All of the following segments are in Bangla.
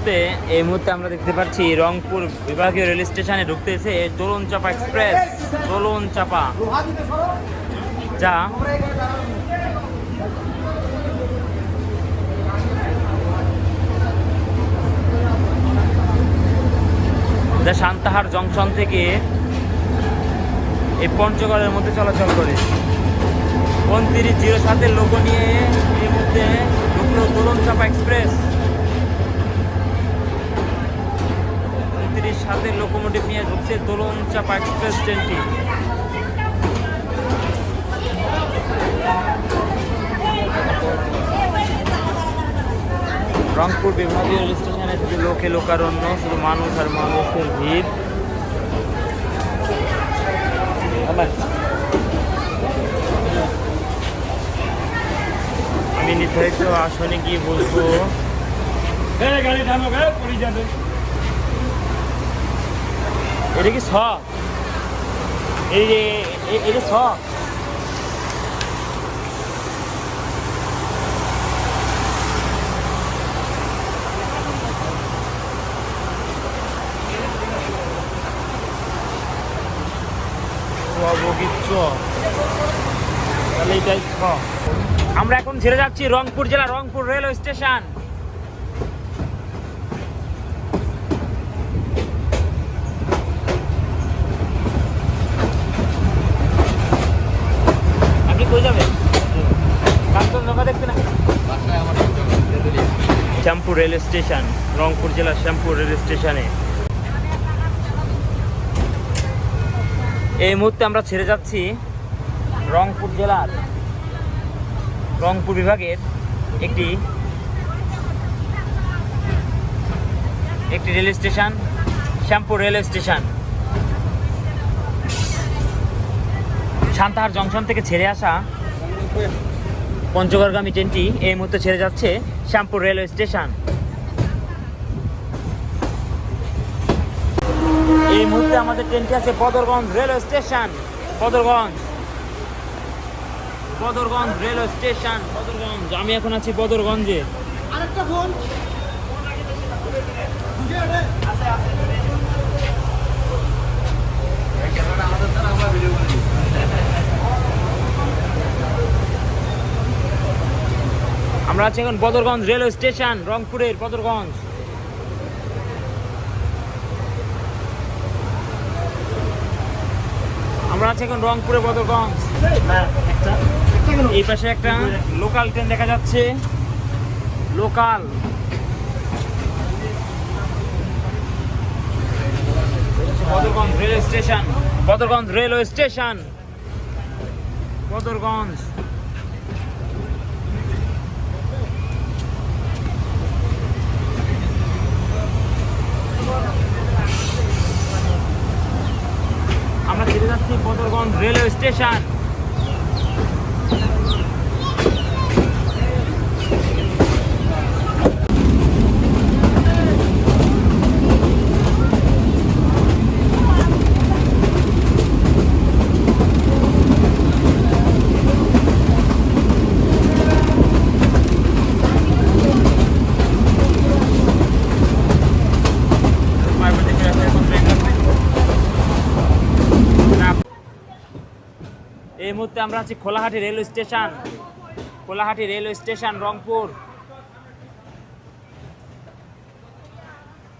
মুহূর্তে, এই মুহূর্তে আমরা দেখতে পাচ্ছি রংপুর বিভাগীয় রেল স্টেশনে ঢুকতেছে দোলন চাপা এক্সপ্রেস দোলন চাপা যা যা সান্তাহার জংশন থেকে এই পঞ্চগড়ের মধ্যে চলাচল করে। উনত্রিশ জিরো সাতের লোগো নিয়ে এই মধ্যে ঢুকলো দোলন চাপা এক্সপ্রেস। সাতের লোকোমোটিভ নিয়ে ঢুকছে দোলন চাপা এক্সপ্রেস ট্রেনটি রংপুর বিভাগীয় রেল স্টেশনে শুধু লোকে লোকারণ্য, শুধু মানুষ আর মানুষের ভিড়। আমি নির্ধারিত আসনে গিয়ে বলব গাড়ি থামো গে পড়ে যাবে। এটা কি ছ এই যে এটা ছ আমরা এখন ছেড়ে যাচ্ছি রংপুর জেলা Rangpur railway station. Shyampur rail station, Rangpur জেলার শ্যামপুর রেল স্টেশনে। এই মুহূর্তে আমরা ছেড়ে যাচ্ছি রংপুর জেলার, রংপুর বিভাগের একটি একটি rail station, Shyampur rail station. Santahar junction থেকে ছেড়ে আসা পঞ্চগড়গামী ট্রেনটি এই মুহূর্তে ছেড়ে যাচ্ছে শ্যামপুর রেলওয়ে স্টেশন। এই মুহূর্তে আমাদের ট্রেনটি আছে Badarganj railway station. Badarganj. Badarganj railway station. Badarganj. আমি এখন আছি বদরগঞ্জে। আরেকটা ফোন। আমরা আছি এখন বদরগঞ্জ রেলওয়ে স্টেশন, রংপুরের বদরগঞ্জ। আমরা আছি এখন রংপুরে বদরগঞ্জ। এই পাশে একটা লোকাল ট্রেন দেখা যাচ্ছে। Local. Badarganj railway station, Badarganj railway station. Badarganj আমরা ছেড়ে যাচ্ছি বদরগঞ্জ রেলওয়ে স্টেশন এই মুহূর্তে আমরা আছি Kholahati railway station. Kholahati railway station Rangpur.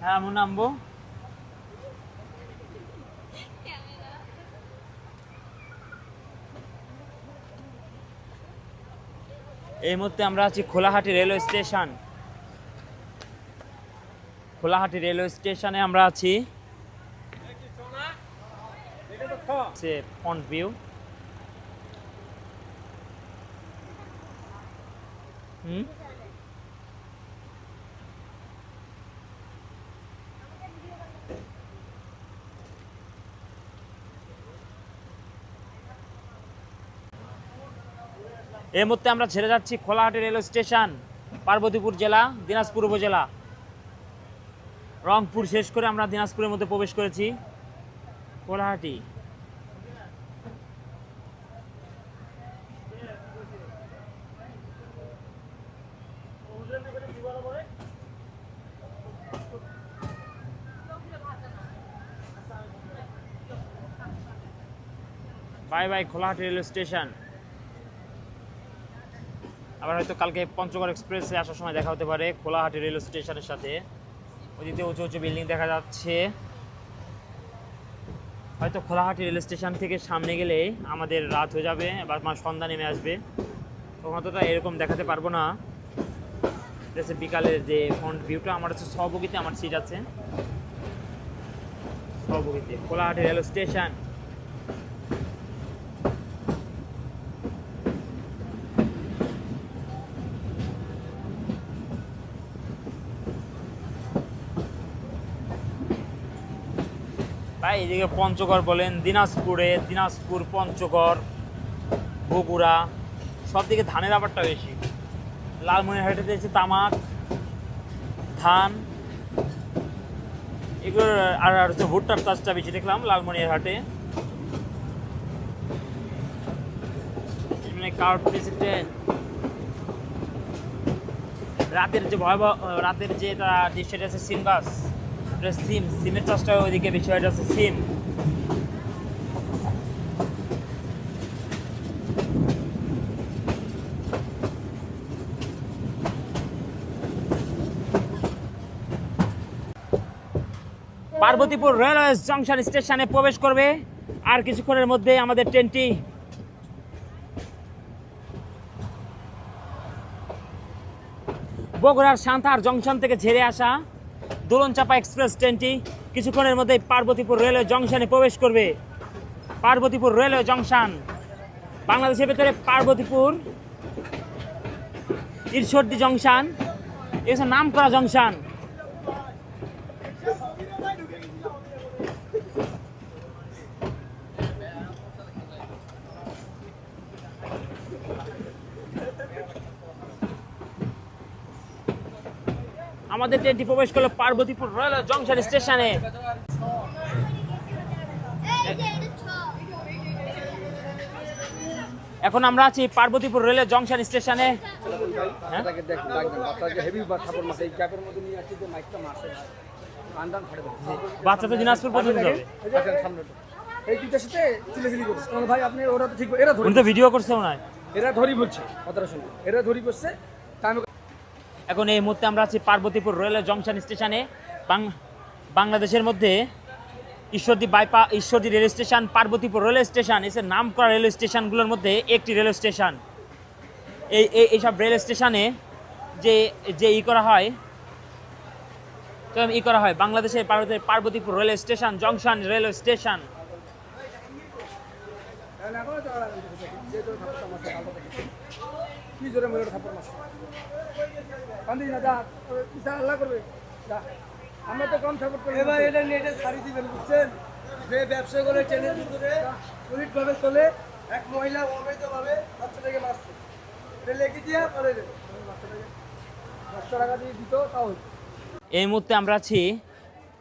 হ্যাঁ আমি নামবো এই মুহূর্তে আমরা আছি Kholahati railway station. Kholahati railway স্টেশনে আমরা আছি। ফ্রন্ট ভিউ হুম এই মুহূর্তে আমরা ছেড়ে যাচ্ছি খোলাহাটি রেলওয়ে স্টেশন, পার্বতীপুর জেলা, দিনাজপুর উপজেলা। রংপুর শেষ করে আমরা দিনাজপুরের মধ্যে প্রবেশ করেছি। Kholahati. Bye bye Kholahati railway station. আবার হয়তো কালকে পঞ্চগড় এক্সপ্রেসে আসার সময় দেখা হতে পারে খোলাহাটি রেলওয়ে স্টেশনের সাথে। ওদিকে উঁচু উঁচু বিল্ডিং দেখা যাচ্ছে। হয়তো খোলাহাটি রেল স্টেশন থেকে সামনে গেলে আমাদের রাত হয়ে যাবে বা আমার সন্ধ্যা নেমে আসবে। তখন অতটা এরকম দেখাতে পারব না। জাস্ট বিকালের যে ফ্রন্ট ভিউটা আমার হচ্ছে সহবগিতে আমার সিট আছে। সহবগিতে খোলাহাটি রেল স্টেশন। ভাই, এদিকে পঞ্চগড় বলেন, দিনাজপুরে, দিনাজপুর, পঞ্চগড়, বগুড়া, সব দিকে ধানের ব্যাপারটা বেশি। লালমনিরহাটে দিয়েছে তামাক, ধান এগুলো আর আর হচ্ছে ভুট্টার চাষটা বেশি দেখলাম লালমনিরহাটে মানে রাতের যে ভয়াবহ, রাতের যে তারা দৃশ্যটা আছে সিম এটা সিম, সিমের চাষটা ওইদিকে বেশি হয় আছে সিম। পার্বতীপুর রেলওয়ে জংশন স্টেশনে প্রবেশ করবে। আর কিছুক্ষণের মধ্যে আমাদের ট্রেনটি বগুড়ার সান্তার জংশন থেকে ছেড়ে আসা। দোলনচাপা এক্সপ্রেস ট্রেনটি কিছুক্ষণের মধ্যে পার্বতীপুর রেলওয়ে জংশনে প্রবেশ করবে। Parbatipur railway junction. বাংলাদেশের ভেতরে পার্বতীপুর, ঈশ্বরদী জংশন, এসব নাম করা জংশন। আমাদের ট্রেনটি প্রবেশ করল পার্বতীপুর রয়্যাল জংশন স্টেশনে এখন আমরা আছি পার্বতীপুর রেলের জংশন স্টেশনে বাচ্চা তো দিনাজপুর পর্যন্ত যাবে? ভিডিও করছে এরা ধরি বলছে। কথাটা শুনুন। এরা ধরি আমি এখন এই মুহূর্তে আমরা আছি পার্বতীপুর রেলওয়ে জংশন স্টেশনে বাংলাদেশের মধ্যে Ishwardi bypass Ishwardi rail station Parbatipur railway station এসে নাম করা রেলওয়ে স্টেশনগুলোর মধ্যে একটি রেলওয়ে স্টেশন এই এই এইসব রেল স্টেশনে যে যে ই করা হয় ই করা হয় বাংলাদেশের Parbati- Parbatipur railway station junction railway station কি জোরে মারছে কান্দি না যা। আল্লাহ করবে। যা। আমরা তো কম সাপোর্ট করি এবার এটা নিয়ে এটা ছাড়ি দিবেন বুঝছেন? যে ব্যবসা করে ট্রেনের ভিতরে সলিডভাবে চলে এক মহিলা অবৈধভাবে বাচ্চাটাকে মারছে। এটা লেগে দিয়া পরে দেবে। পাঁচশো টাকা দিয়ে দিত তাও এই মুহূর্তে আমরা আছি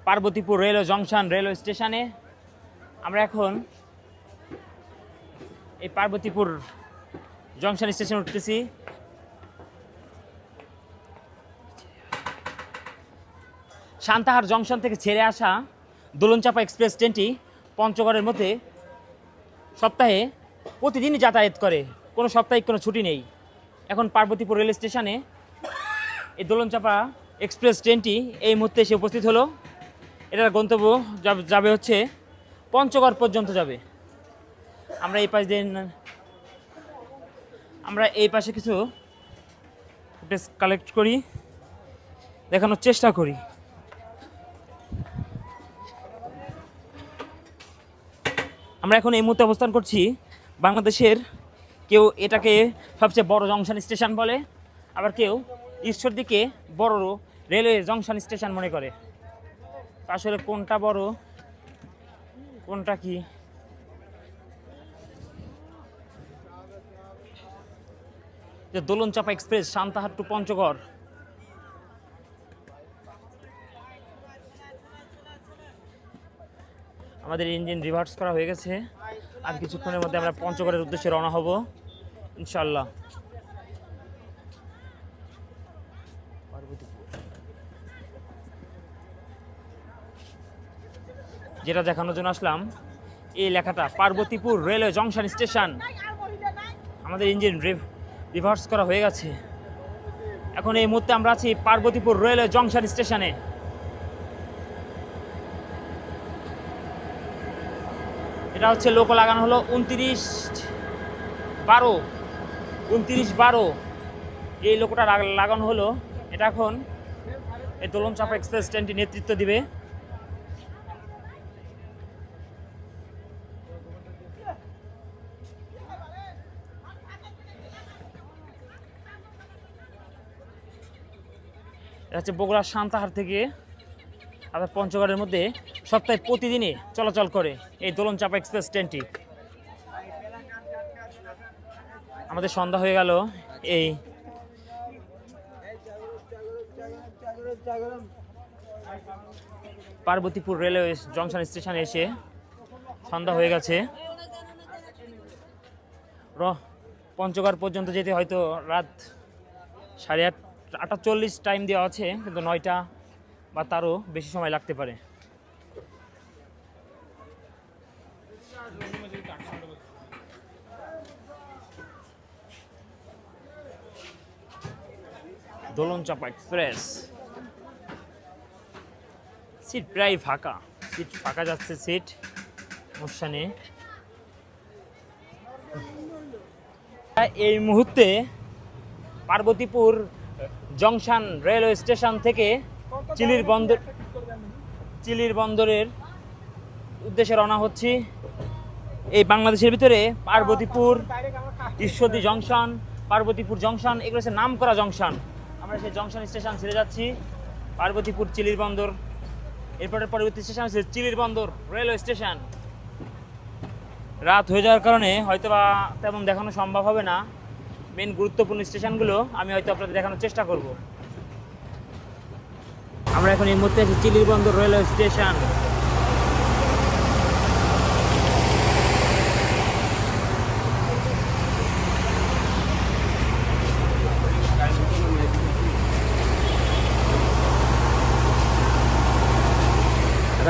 পার্বতীপুর রেলওয়ে জংশন রেলওয়ে স্টেশনে। আমরা এখন এই পার্বতীপুর জংশন স্টেশনে উঠতেছি। সান্তাহার জংশন থেকে ছেড়ে আসা দোলনচাপা এক্সপ্রেস ট্রেনটি পঞ্চগড়ের মধ্যে সপ্তাহে প্রতিদিনই যাতায়াত করে। কোনো সাপ্তাহিক কোনো ছুটি নেই। এখন পার্বতীপুর রেল স্টেশনে এই দোলনচাপা এক্সপ্রেস ট্রেনটি এই মুহূর্তে এসে উপস্থিত হলো। এটার গন্তব্য যাব- হচ্ছে পঞ্চগড় পর্যন্ত যাবে। আমরা এই পাশ দিয়ে আমরা এই পাশে কিছু ফুটেজ কালেক্ট করি, দেখানোর চেষ্টা করি। আমরা এখন এই মুহূর্তে অবস্থান করছি বাংলাদেশের কেউ এটাকে সবচেয়ে বড় জংশন স্টেশন বলে, আবার কেউ ঈশ্বরদীকে বড় রেলওয়ে জংশন স্টেশন মনে করে। আসলে কোনটা বড়, কোনটা কি? যে দোলনচাপা এক্সপ্রেস, সান্তাহার টু পঞ্চগড়। আমাদের ইঞ্জিন রিভার্স করা হয়ে গেছে। আর কিছুক্ষণের মধ্যে আমরা পঞ্চগড়ের উদ্দেশ্যে রওনা হব ইনশাল্লাহ যেটা দেখানোর জন্য আসলাম, এই লেখাটা পার্বতীপুর রেলওয়ে জংশন স্টেশন। আমাদের ইঞ্জিন রিভার্স করা হয়ে গেছে। এখন এই মুহূর্তে আমরা আছি পার্বতীপুর রেলওয়ে জংশন স্টেশনে। এটা হচ্ছে লোকো লাগানো হলো উনত্রিশ বারো উনত্রিশ বারো। এই লোকোটা লাগ- লাগানো হলো। এটা এখন এই দোলন চাপা এক্সপ্রেস ট্রেনটি নেতৃত্ব দিবে। এটা হচ্ছে বগুড়ার সান্তাহার থেকে আপনার পঞ্চগড়ের মধ্যে সপ্তাহে প্রতিদিনই চলাচল করে এই দোলন চাপা এক্সপ্রেস ট্রেনটি। আমাদের সন্ধ্যা হয়ে গেল, এই পার্বতীপুর রেলওয়ে জংশন স্টেশনে এসে সন্ধ্যা হয়ে গেছে। র, পঞ্চগড় পর্যন্ত যেতে হয়তো রাত সাড়ে আট চল্লিশ টাইম দেওয়া আছে, কিন্তু নয়টা বা তারও বেশি সময় লাগতে পারে। দোলন চাপা এক্সপ্রেস। সিট প্রায় ফাঁকা। সিট ফাঁকা যাচ্ছে সিট। নেই এই মুহূর্তে পার্বতীপুর জংশন রেলওয়ে স্টেশন থেকে চিলির বন্দর চিলির বন্দরের উদ্দেশ্যে রওনা হচ্ছি। এই বাংলাদেশের ভিতরে পার্বতীপুর, ঈশ্বরদী জংশন, পার্বতীপুর জংশন, এগুলো হচ্ছে নাম করা জংশন। আমরা সেই জংশন স্টেশন ছেড়ে যাচ্ছি। পার্বতীপুর চিলির বন্দর। এরপরে পরবর্তী স্টেশন হচ্ছে চিলির বন্দর, রেলওয়ে স্টেশন। রাত হয়ে যাওয়ার কারণে হয়তো বা তেমন দেখানো সম্ভব হবে না। মেন গুরুত্বপূর্ণ স্টেশনগুলো আমি হয়তো আপনাদের দেখানোর চেষ্টা করব। আমরা এখন এই মুহূর্তে আছি চিলির বন্দর রেলওয়ে স্টেশন।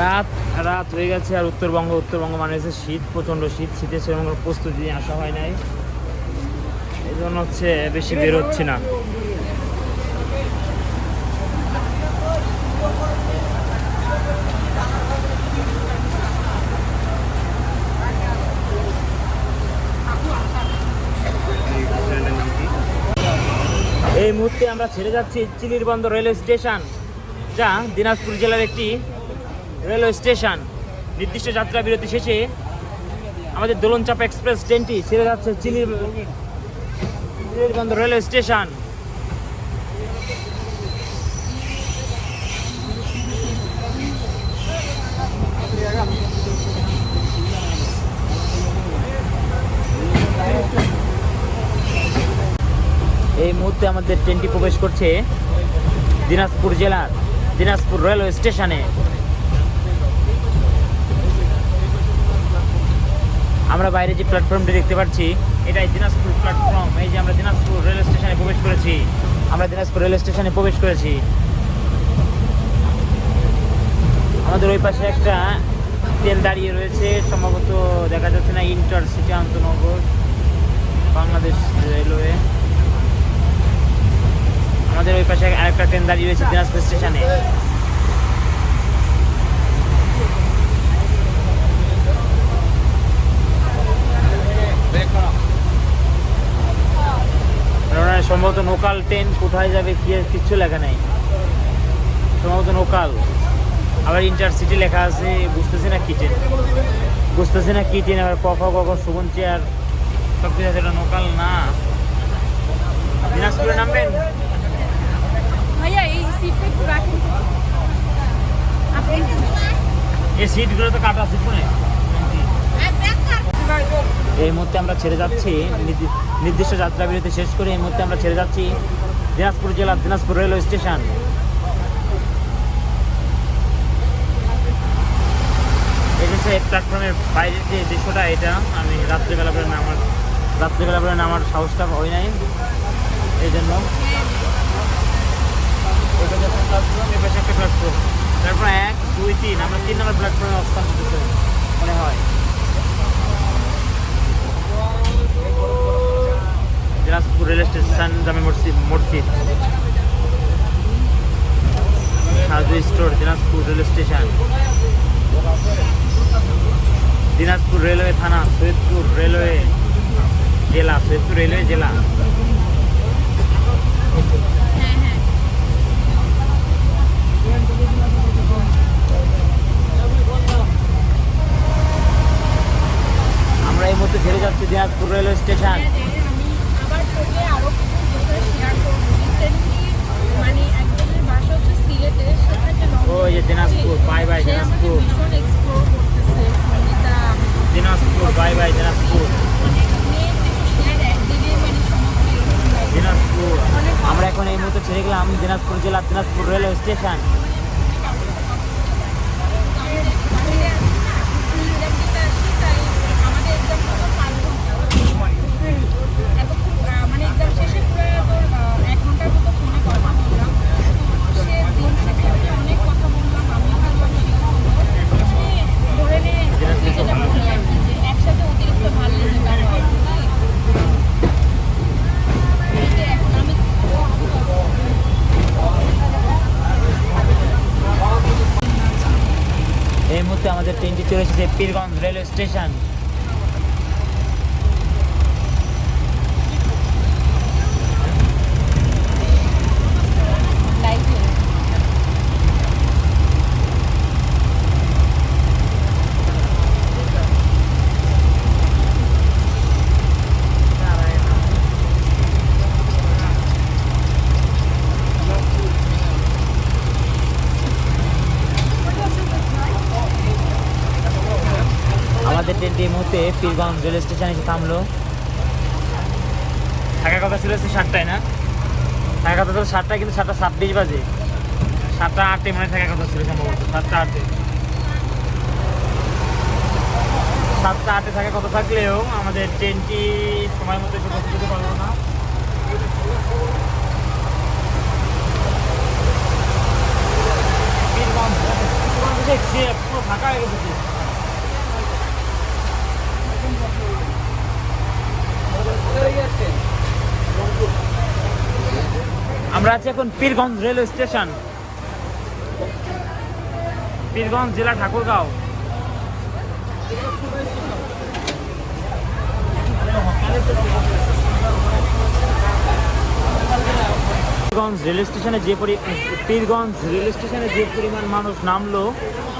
রাত রাত হয়ে গেছে আর উত্তরবঙ্গ উত্তরবঙ্গ মানে হচ্ছে শীত, প্রচণ্ড শীত। শীতের সেরকম প্রস্তুতি আসা হয় নাই। এই জন্য হচ্ছে বেশি বের হচ্ছি না। এই মুহূর্তে আমরা ছেড়ে যাচ্ছি চিলির বন্দর রেলওয়ে স্টেশন, যা দিনাজপুর জেলার একটি রেলওয়ে স্টেশন। নির্দিষ্ট যাত্রা বিরতি শেষে আমাদের দোলনচাপ এক্সপ্রেস ট্রেনটি ছেড়ে যাচ্ছে চিলির চিলির বন্দর রেলওয়ে স্টেশন এই মুহূর্তে আমাদের ট্রেনটি প্রবেশ করছে দিনাজপুর জেলার দিনাজপুর রেলওয়ে স্টেশনে। আমরা বাইরে যে প্ল্যাটফর্মটি দেখতে পাচ্ছি, এটাই দিনাজপুর প্ল্যাটফর্ম। এই যে আমরা দিনাজপুর রেলওয়ে স্টেশনে প্রবেশ করেছি। আমরা দিনাজপুর রেলওয়ে স্টেশনে প্রবেশ করেছি। আমাদের ওই পাশে একটা ট্রেন দাঁড়িয়ে রয়েছে। সম্ভবত দেখা যাচ্ছে না ইন্টারসিটি আন্তনগর বাংলাদেশ রেলওয়ে। আমাদের ওই পাশে আরেকটা ট্রেন দাঁড়িয়ে রয়েছে দিনাজপুর স্টেশনে সম্ভবত লোকাল ট্রেন কোথায় যাবে কি কিচ্ছু লেখা নাই। সম্ভবত লোকাল আবার ইন্টারসিটি লেখা আছে, বুঝতেছি না কি ট্রেন বুঝতেছি না কি ট্রেন আবার কখ কখ সুগন চেয়ার সব কিছু আছে, এটা লোকাল না। দিনাজপুরে নামবেন? সিটটা একটু রাখেন এই সিটগুলো তো কাটা সিট এই মুহূর্তে আমরা ছেড়ে যাচ্ছি। নির্দিষ্ট যাত্রা বিরতি শেষ করে এই মুহূর্তে আমরা ছেড়ে যাচ্ছি দিনাজপুর জেলার দিনাজপুর রেলওয়ে স্টেশন। প্ল্যাটফর্মের বাইরের যে দৃশ্যটা এটা আমি রাত্রিবেলা করে নামার রাত্রিবেলা করে নামার সাহসটা হয় নাই। এই জন্য এক, দুই, তিন তিন নম্বর প্ল্যাটফর্মে মনে হয়। Dinajpur station store, Dinajpur station Dinajpur railway থানা, সৈয়দপুর রেলওয়ে জেলা, সৈয়দপুর রেলওয়ে জেলা। আমরা এই মুহূর্তে ছেড়ে যাচ্ছি দিনাজপুর রেলওয়ে স্টেশন হ্যাঁ, হ্যাঁ, মানে। ওই যে দিনাজপুর, সে আমাকে দিনাজপুর। সঙ্গীতা দিনাজপুর বাই বাই দিনাজপুর মানে মানে। দিনাজপুর আমরা এখন এই মুহূর্তে ছেড়ে গেলাম দিনাজপুর জেলা দিনাজপুর রেলওয়ে স্টেশন ইলেকট্রিকটা আসছে তাই আমাদের এক্সাম হলো পাঁচ ঘণ্টা এতক্ষণ আহ, মানে এক্সাম শেষে পুরো তোর আহ, এক ঘণ্টার মতো ফোনে কথা বললাম সে দিন শেষে আমি অনেক কথা বললাম আমিও বললাম সেও বলল মানে ধরে নে ওই যেটা বলি আর কি যে একসাথে অতিরিক্ত ভালো লেগে গেল আর কি এই যে এখন আমি এই মুহূর্তে আমাদের ট্রেনটি চলে পীরগঞ্জ রেল স্টেশনে এসে থামলো। থাকার কথা ছিল সাতটায়, না? থাকার কথা ছিল সাতটায়, কিন্তু সাতটা ছাব্বিশ বাজে। সাতটা আটে মানে থাকার কথা ছিল সম্ভবত, সাতটা আটে। সাতটা আটে থাকার কথা থাকলেও আমাদের ট্রেনটি সময় মতো এসে পৌঁছে পারল না। পুরো ফাঁকা হয়ে গেছে। আমরা আছি এখন পীরগঞ্জ রেলওয়ে স্টেশন। পীরগঞ্জ জেলা ঠাকুরগাঁও। পীরগঞ্জ রেল স্টেশনে যে পরি পীরগঞ্জ রেল স্টেশনে যে পরিমাণ মানুষ নামলো,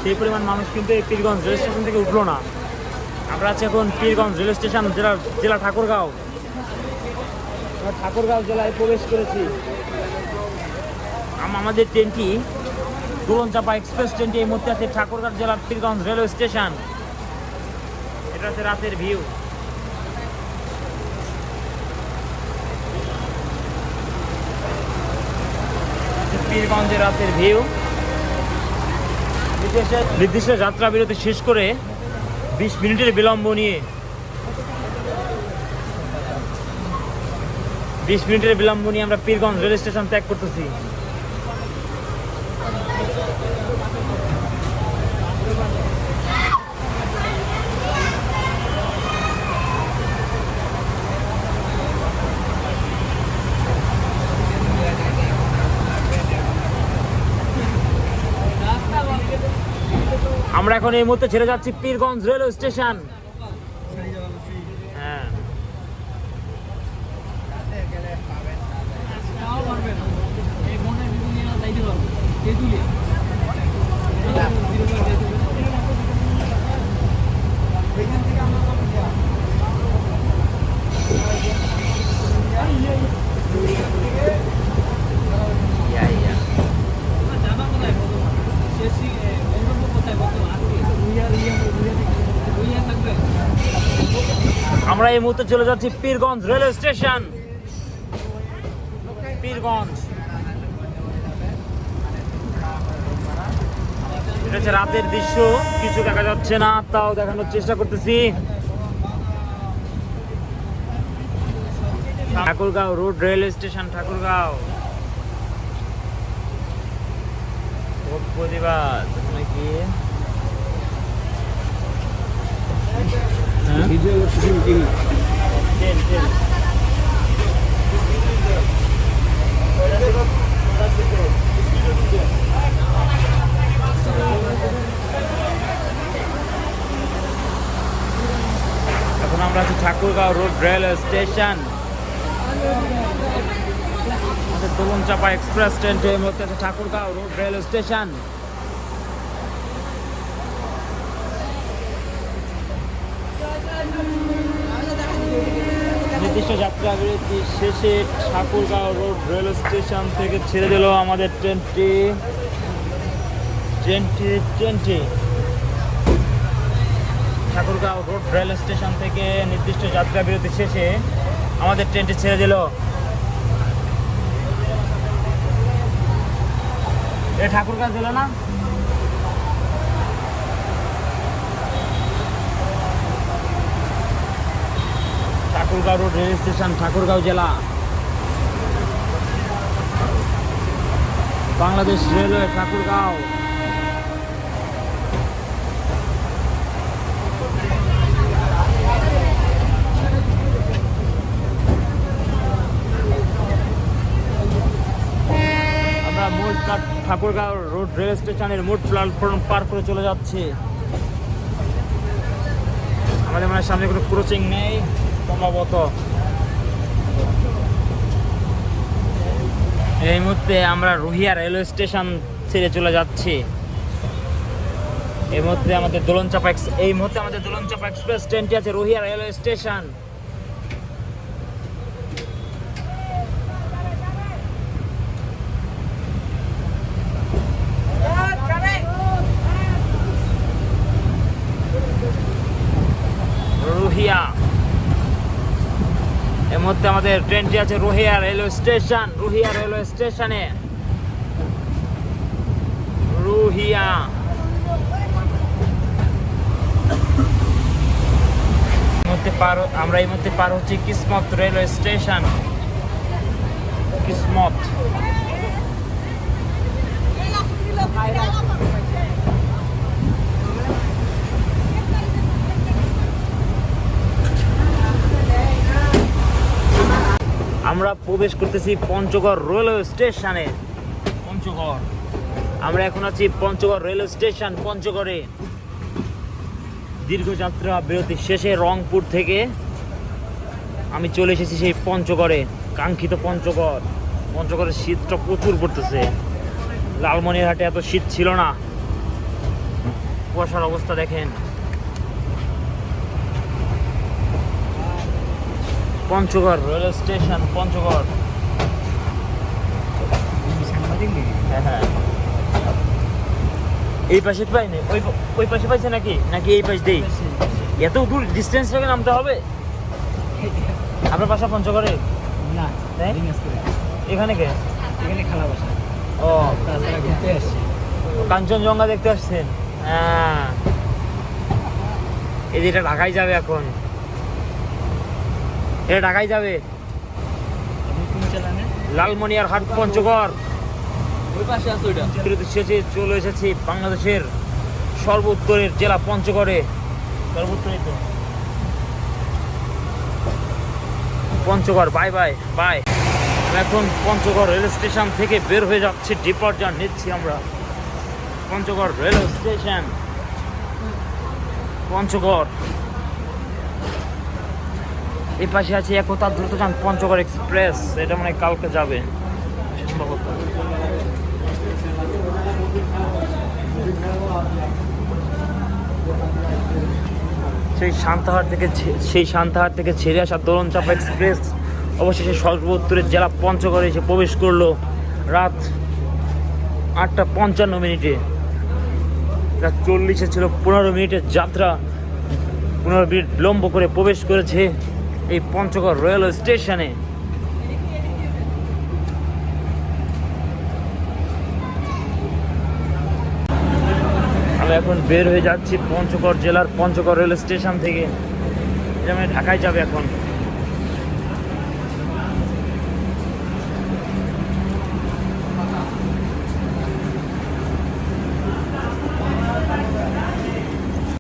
সেই পরিমাণ মানুষ কিন্তু এই পীরগঞ্জ রেল স্টেশন থেকে উঠল না। আমরা আছি এখন পীরগঞ্জ রেল স্টেশন জেলা জেলা ঠাকুরগাঁও। আমরা ঠাকুরগাঁও জেলায় প্রবেশ করেছি। আমাদের ট্রেনটি চাপা এক্সপ্রেস ট্রেনটি এই মুহূর্তে আছে ঠাকুরগাঁও জেলার পীরগঞ্জ রেলওয়ে স্টেশন। এটা হচ্ছে রাতের ভিউ। পীরগঞ্জের রাতের ভিউ। নির্দিষ্ট যাত্রা বিরতি শেষ করে বিশ মিনিটের বিলম্ব নিয়ে। বিশ মিনিটের বিলম্ব নিয়ে আমরা পীরগঞ্জ রেল স্টেশন ত্যাগ করতেছি। এখন এই মুহূর্তে ছেড়ে যাচ্ছি পীরগঞ্জ রেলওয়ে স্টেশন। আমরা এই মুহূর্তে চলে যাচ্ছি পীরগঞ্জ রেলওয়ে স্টেশন। পীরগঞ্জ। রাতের দৃশ্য, কিছু দেখা যাচ্ছে না, তাও দেখানোর চেষ্টা করতেছি। Thakurgaon road railway station, Thakurgaon. প্রতিবাদ হ্যাঁ? ট্রেন ট্রেন এখন আমরা আছি ঠাকুরগাঁও রোড রেলওয়ে স্টেশন। আমাদের দোলন চাপা এক্সপ্রেস ট্রেন মুহূর্তে আছে ঠাকুরগাঁও রোড রেলওয়ে স্টেশন। নির্দিষ্ট যাত্রা বিরতি শেষে ঠাকুরগাঁও রোড রেল স্টেশন থেকে ছেড়ে দিল আমাদের ট্রেনটি। ট্রেনটি ট্রেনটি। ঠাকুরগাঁও রোড রেল স্টেশন থেকে নির্দিষ্ট যাত্রা বিরতি শেষে আমাদের ট্রেনটি ছেড়ে দিল। এ ঠাকুরগাঁও দিল না? Thakurgaon road rail station Thakurgaon জেলা। বাংলাদেশ রেলওয়ে ঠাকুরগাঁও। আমরা মূল ঠাকুরগাঁও রোড রেল স্টেশনের মোট প্ল্যাটফর্ম পার করে চলে যাচ্ছি। আমাদের মানে সামনে কোনো ক্রসিং নেই। সম্ভবত। এই মুহূর্তে আমরা রুহিয়া রেলওয়ে স্টেশন ছেড়ে চলে যাচ্ছি। এই মুহূর্তে আমাদের দোলনচাপা এই মুহূর্তে আমাদের দোলনচাপা এক্সপ্রেস ট্রেনটি আছে রুহিয়া রেলওয়ে স্টেশন রুহিয়া মধ্যে আমাদের ট্রেনটি আছে Ruhia railway station Ruhia railway স্টেশনে রুহিয়া। পার আমরা এই মধ্যে পার হচ্ছি কিসমত রেলওয়ে স্টেশন কিসমত। আমরা প্রবেশ করতেছি পঞ্চগড় রেলওয়ে স্টেশনে। পঞ্চগড়। আমরা এখন আছি পঞ্চগড় রেলওয়ে স্টেশন পঞ্চগড়ে। দীর্ঘ যাত্রা বিরতি শেষে রংপুর থেকে আমি চলে এসেছি সেই পঞ্চগড়ে কাঙ্ক্ষিত পঞ্চগড়। পঞ্চগড়ের শীতটা প্রচুর পড়তেছে। লালমনিরহাটে এত শীত ছিল না। কুয়াশার অবস্থা দেখেন। পঞ্চগড়। Railway station Panchagarh. হ্যাঁ হ্যাঁ। এই পাশে পাইনি। ওই ওই পাশে পাইছে নাকি? নাকি এই পাশ দেই এত দূর ডিস্টেন্স থেকে নামতে হবে? আপনার বাসা পঞ্চগড়ে? না এখানে কে? এখানে খালা বসা। ও। তাছাড়া ঘুরতে আসছি। কাঞ্চনজঙ্ঘা দেখতে আসছেন? হ্যাঁ। এই যে এটা ঢাকায় যাবে এখন। এটা ঢাকায় যাবে। লালমনিয়ার হাট পঞ্চগড়। শেষে চলে এসেছি বাংলাদেশের সর্বোত্তরের জেলা পঞ্চগড়ে। সর্বোত্তরই তো পঞ্চগড় বাই বাই বাই এখন পঞ্চগড় রেল স্টেশন থেকে বের হয়ে যাচ্ছি ডিপার্চার নিচ্ছি আমরা। Panchagarh rail station. পঞ্চগড়। এই পাশে আছে একতা দ্রুতযান পঞ্চগড় এক্সপ্রেস, এটা মানে কালকে যাবে। সেই সান্তাহার থেকে সেই সান্তাহার থেকে ছেড়ে আসা দোলন চাপা এক্সপ্রেস, অবশেষে সর্বোত্তরের জেলা পঞ্চগড়ে এসে প্রবেশ করল রাত আটটা পঞ্চান্ন মিনিটে। রাত চল্লিশে ছিল পনেরো মিনিটের যাত্রা। পনেরো মিনিট বিলম্ব করে প্রবেশ করেছে এই পঞ্চগড় রেলওয়ে স্টেশনে। আমরা এখন বের হয়ে যাচ্ছি পঞ্চগড় জেলার পঞ্চগড় রেল স্টেশন থেকে। এটা মানে ঢাকায় যাবে এখন।